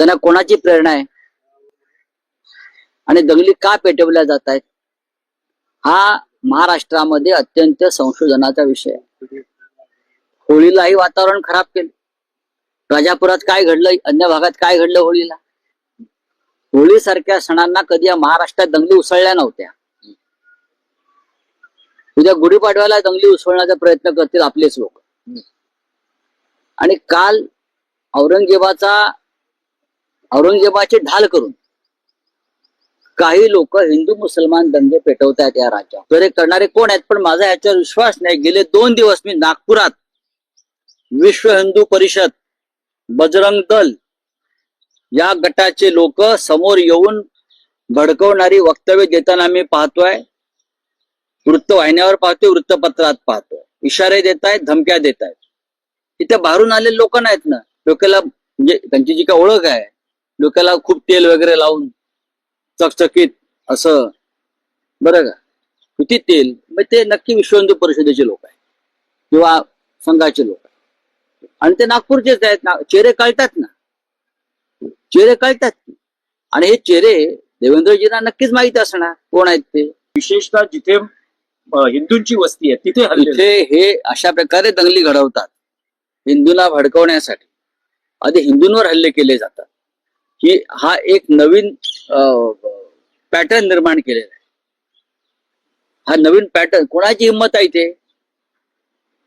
त्यांना कोणाची प्रेरणा आहे? आणि दंगली का पेटवल्या जात आहेत हा महाराष्ट्रामध्ये अत्यंत संशोधनाचा विषय आहे. होळीलाही वातावरण खराब केलं. राजापुरात काय घडलं अन्य भागात काय घडलं होळीला? होळीसारख्या सणांना कधी या महाराष्ट्रात दंगली उसळल्या नव्हत्या. उद्या गुढीपाडव्याला दंगली उसळण्याचा प्रयत्न करतील आपलेच लोक. आणि काल औरंगजेबाचा औरंगजेबाचे ढाल करून. काही लोक हिंदू मुसलमान दंगे पेटवतायत या राज्यात तर हे करणारे कोण आहेत? पण माझा याच्यावर विश्वास नाही. गेले दोन दिवस मी नागपुरात विश्व हिंदू परिषद बजरंग दल या गटाचे लोक समोर येऊन भडकवणारी वक्तव्य देताना मी पाहतोय. वृत्तवाहिन्यावर पाहतोय वृत्तपत्रात पाहतोय. इशारे देत आहेत धमक्या देत आहेत इथे बाहेरून आलेले लोक नाहीत ना? डोक्याला म्हणजे त्यांची जी काय ओळख आहे डोक्याला खूप तेल वगैरे लावून चकचकीत असं. बरं का? किती तेल? मग ते नक्की विश्व हिंदू परिषदेचे लोक आहेत. किंवा संघाचे लोक आहेत. आणि ते नागपूरचेच आहेत. ना चेहरे कळतात ना. चेहरे कळतात. आणि हे चेहरे देवेंद्रजींना नक्कीच माहीत असणार. कोण आहेत ते? विशेषतः जिथे हिंदूंची वस्ती आहे तिथे हल्ले इथे हे अशा प्रकारे दंगली घडवतात. हिंदूंना भडकवण्यासाठी. आधी हिंदूंवर हल्ले केले जातात. ही हा एक नवीन पॅटर्न निर्माण केलेला आहे. हा नवीन पॅटर्न कोणाची हिंमत आहे ते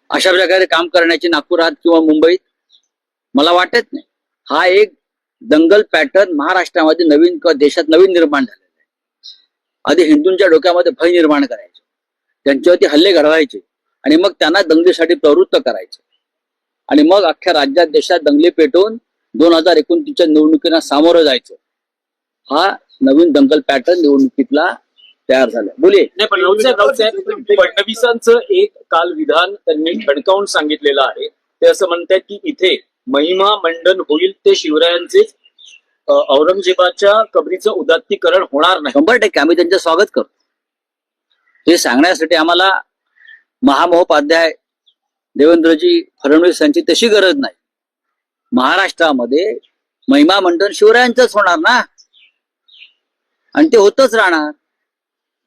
अशा प्रकारे काम करण्याची नागपुरात किंवा मुंबईत? मला वाटत नाही. हा एक दंगल पॅटर्न महाराष्ट्रामध्ये नवीन किंवा देशात नवीन निर्माण झालेला आहे. आधी हिंदूंच्या डोक्यामध्ये भय निर्माण करायचे. त्यांच्यावरती हल्ले घडवायचे. आणि मग त्यांना दंगलीसाठी प्रवृत्त करायचे. आणि मग अख्ख्या राज्यात देशात दंगली पेटवून दोन हजार एकोणतीसच्या निवडणुकीला सामोरं जायचं. हा नवीन दंगल पॅटर्न निवडणुकीतला तयार झाला. राऊतसाहेब फडणवीसांचं एक काल विधान त्यांनी ठणकावून सांगितलेलं आहे. ते असं म्हणतात की इथे महिमा मंडन होईल ते शिवरायांचेच अ, औरंगजेबाच्या कबरीचं उदात्तीकरण होणार नाही. शंभर टक्के आम्ही त्यांचं स्वागत करतो. हे सांगण्यासाठी आम्हाला महामहोपाध्याय देवेंद्रजी फडणवीस यांची तशी गरज नाही. महाराष्ट्रामध्ये महिमा मंडन शिवरायांचंच होणार ना? आणि ते होतच राहणार.